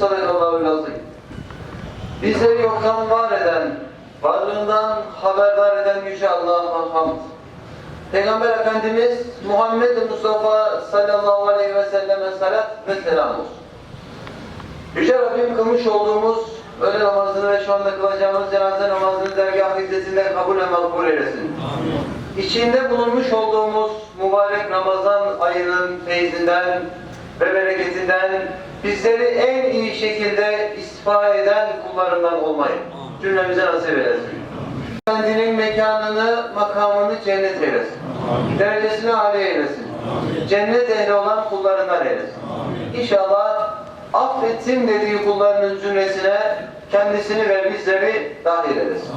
sallallahu lazım. Bizleri yoktan var eden, varlığından haberdar eden Yüce Allah'a hamd. Peygamber Efendimiz Muhammed Mustafa sallallahu aleyhi ve selleme salat ve selam olsun. Yüce Rabbim kılmış olduğumuz öğle namazını ve şu anda kılacağımız cenaze namazını dergah izzetinde kabul ve makbul eylesin. İçinde bulunmuş olduğumuz mübarek Ramazan ayının feyzinden ve bereketinden bizleri en iyi şekilde istifade eden kullarından olmayı cümlemize nasip eylesin. Kendinin mekanını, makamını cennet eylesin. Derecesini âli eylesin. Cennet ehli olan kullarından eylesin. İnşallah affettim dediği kullarının zümresine kendisini ve bizleri dahil eylesin.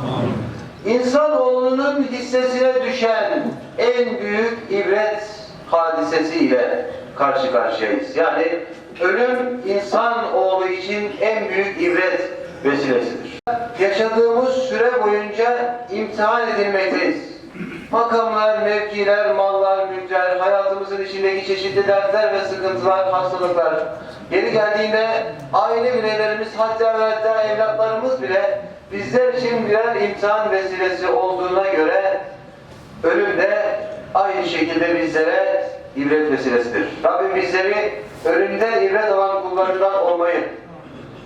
İnsanoğlunun hissesine düşen en büyük ibret hadisesiyle karşı karşıyayız. Yani ölüm insanoğlu için en büyük ibret vesilesidir. Yaşadığımız süre boyunca imtihan edilmekteyiz. Makamlar, mevkiler, mallar, mülkler, hayatımızın içindeki çeşitli dertler ve sıkıntılar, hastalıklar. Yeri geldiğinde aile bireylerimiz hatta ve hatta evlatlarımız bile bizler için birer imtihan vesilesi olduğuna göre ölüm de aynı şekilde bizlere ibret vesilesidir. Rabbim bizleri ölümden kullarından olmayı,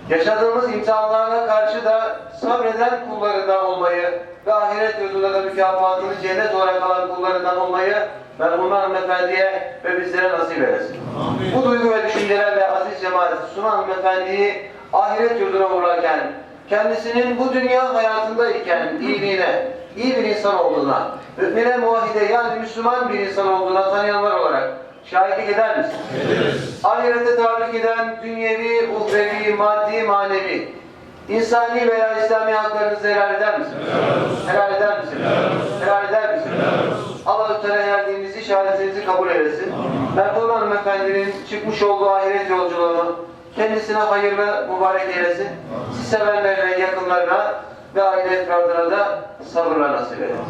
yaşadığımız imtihanlarına karşı da sabreden kullarından olmayı ve ahiret yurdunda da mükafatını cennet olarak alan kullarından olmayı merhume hanımefendiye ve bizlere nasip eylesin. Bu duygu ve düşüncelerle aziz cemaat Suna hanımefendiyi ahiret yurduna uğurlarken kendisinin bu dünya hayatındayken iyiliğine, iyi bir insan olduğuna, mümine muvahhide yani Müslüman bir insan olduğuna tanıyanlar olarak şahitlik eder misin? Ahirete tahrik eden dünyevi, uhrevi, maddi, manevi, insani veya İslami haklarınızı helal eder misin? Helal eder misin? Helal eder misin? Allah-u Teala erdiğinizi, şehadetinizi kabul eylesin. Merhum hanımefendinin çıkmış olduğu ahiret yolculuğunu kendisine hayırlı, mübarek eylesin. Siz sevenlerine, yakınlarına ve aile efradına da sabırla nasip eylesin.